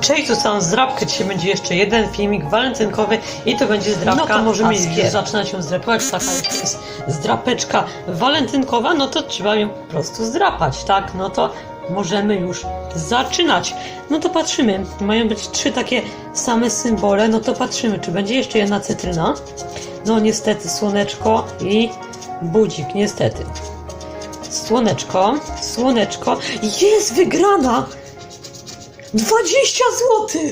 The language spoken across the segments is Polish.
Cześć, tu sam zdrabkę. Dzisiaj będzie jeszcze jeden filmik walentynkowy i to będzie zdrabka. No to możemy już zaczynać ją zdrapać. Taka jest zdrapeczka walentynkowa, no to trzeba ją po prostu zdrapać, tak? No to możemy już zaczynać. No to patrzymy. Mają być trzy takie same symbole, no to patrzymy, czy będzie jeszcze jedna cytryna. No niestety słoneczko i budzik, niestety. Słoneczko, słoneczko. Jest wygrana! 20 zł!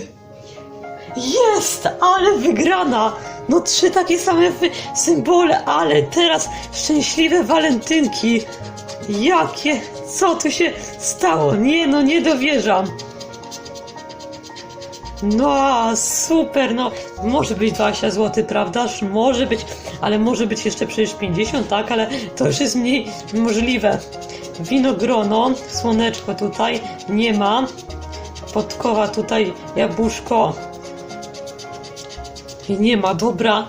Jest, ale wygrana! No trzy takie same symbole, ale teraz szczęśliwe walentynki. Jakie? Co tu się stało? Nie, no nie dowierzam. No, super, no może być 20 zł, prawdaż? Może być, ale może być jeszcze przecież 50, tak? Ale to już jest mniej możliwe. Winogrono, słoneczko tutaj nie ma. Podkowa tutaj, jabłuszko. I nie ma, dobra.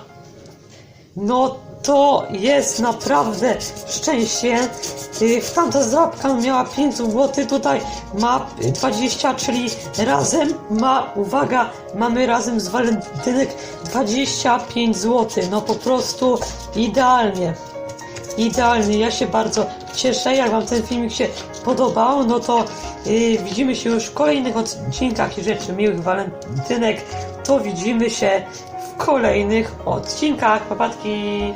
No to jest naprawdę szczęście. Y, W tamta zdrabka miała 5 zł, tutaj ma 20, czyli razem ma, uwaga, mamy razem z walentynek 25 zł. No po prostu idealnie. Idealnie, ja się bardzo cieszę. Jak Wam ten filmik się podobał, no to yy, widzimy się już w kolejnych odcinkach i rzeczy miłych walentynek. To widzimy się w kolejnych odcinkach. Papatki!